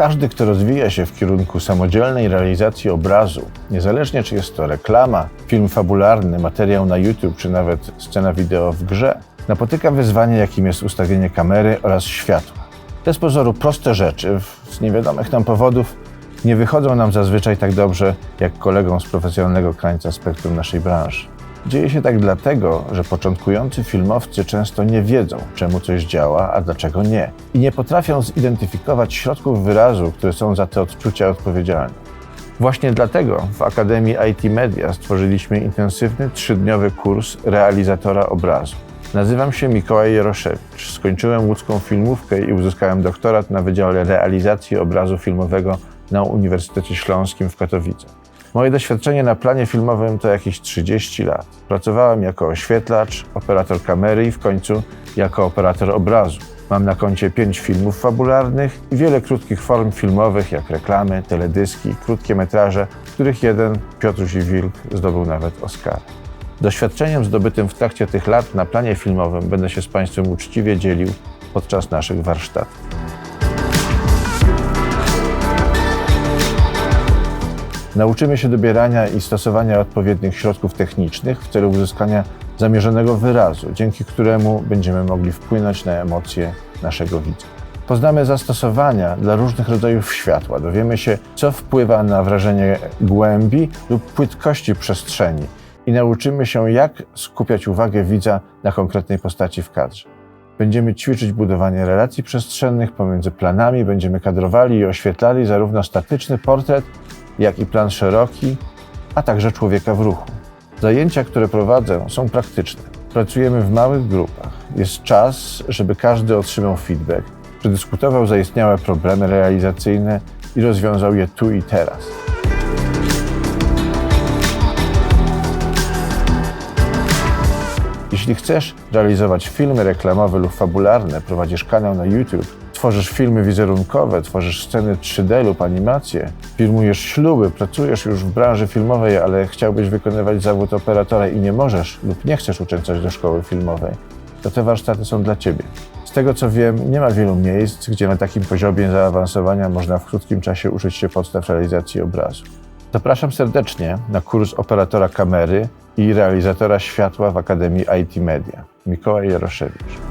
Każdy, kto rozwija się w kierunku samodzielnej realizacji obrazu, niezależnie czy jest to reklama, film fabularny, materiał na YouTube, czy nawet scena wideo w grze, napotyka wyzwanie, jakim jest ustawienie kamery oraz światła. Te z pozoru proste rzeczy, z niewiadomych nam powodów, nie wychodzą nam zazwyczaj tak dobrze, jak kolegom z profesjonalnego krańca spektrum naszej branży. Dzieje się tak dlatego, że początkujący filmowcy często nie wiedzą, czemu coś działa, a dlaczego nie, i nie potrafią zidentyfikować środków wyrazu, które są za te odczucia odpowiedzialne. Właśnie dlatego w Akademii IT Media stworzyliśmy intensywny trzydniowy kurs realizatora obrazu. Nazywam się Mikołaj Jaroszewicz. Skończyłem łódzką filmówkę i uzyskałem doktorat na Wydziale Realizacji Obrazu Filmowego na Uniwersytecie Śląskim w Katowicach. Moje doświadczenie na planie filmowym to jakieś 30 lat. Pracowałem jako oświetlacz, operator kamery i w końcu jako operator obrazu. Mam na koncie pięć filmów fabularnych i wiele krótkich form filmowych, jak reklamy, teledyski, krótkie metraże, których jeden, Piotruś i Wilk, zdobył nawet Oscar. Doświadczeniem zdobytym w trakcie tych lat na planie filmowym będę się z Państwem uczciwie dzielił podczas naszych warsztatów. Nauczymy się dobierania i stosowania odpowiednich środków technicznych w celu uzyskania zamierzonego wyrazu, dzięki któremu będziemy mogli wpłynąć na emocje naszego widza. Poznamy zastosowania dla różnych rodzajów światła, dowiemy się, co wpływa na wrażenie głębi lub płytkości przestrzeni i nauczymy się, jak skupiać uwagę widza na konkretnej postaci w kadrze. Będziemy ćwiczyć budowanie relacji przestrzennych pomiędzy planami, będziemy kadrowali i oświetlali zarówno statyczny portret, jak i plan szeroki, a także człowieka w ruchu. Zajęcia, które prowadzę, są praktyczne. Pracujemy w małych grupach. Jest czas, żeby każdy otrzymał feedback, przedyskutował zaistniałe problemy realizacyjne i rozwiązał je tu i teraz. Jeśli chcesz realizować filmy reklamowe lub fabularne, prowadzisz kanał na YouTube, tworzysz filmy wizerunkowe, tworzysz sceny 3D lub animacje, filmujesz śluby, pracujesz już w branży filmowej, ale chciałbyś wykonywać zawód operatora i nie możesz lub nie chcesz uczęszczać do szkoły filmowej, to te warsztaty są dla Ciebie. Z tego co wiem, nie ma wielu miejsc, gdzie na takim poziomie zaawansowania można w krótkim czasie uczyć się podstaw realizacji obrazu. Zapraszam serdecznie na kurs operatora kamery i realizatora światła w Akademii IT Media. Mikołaj Jaroszewicz.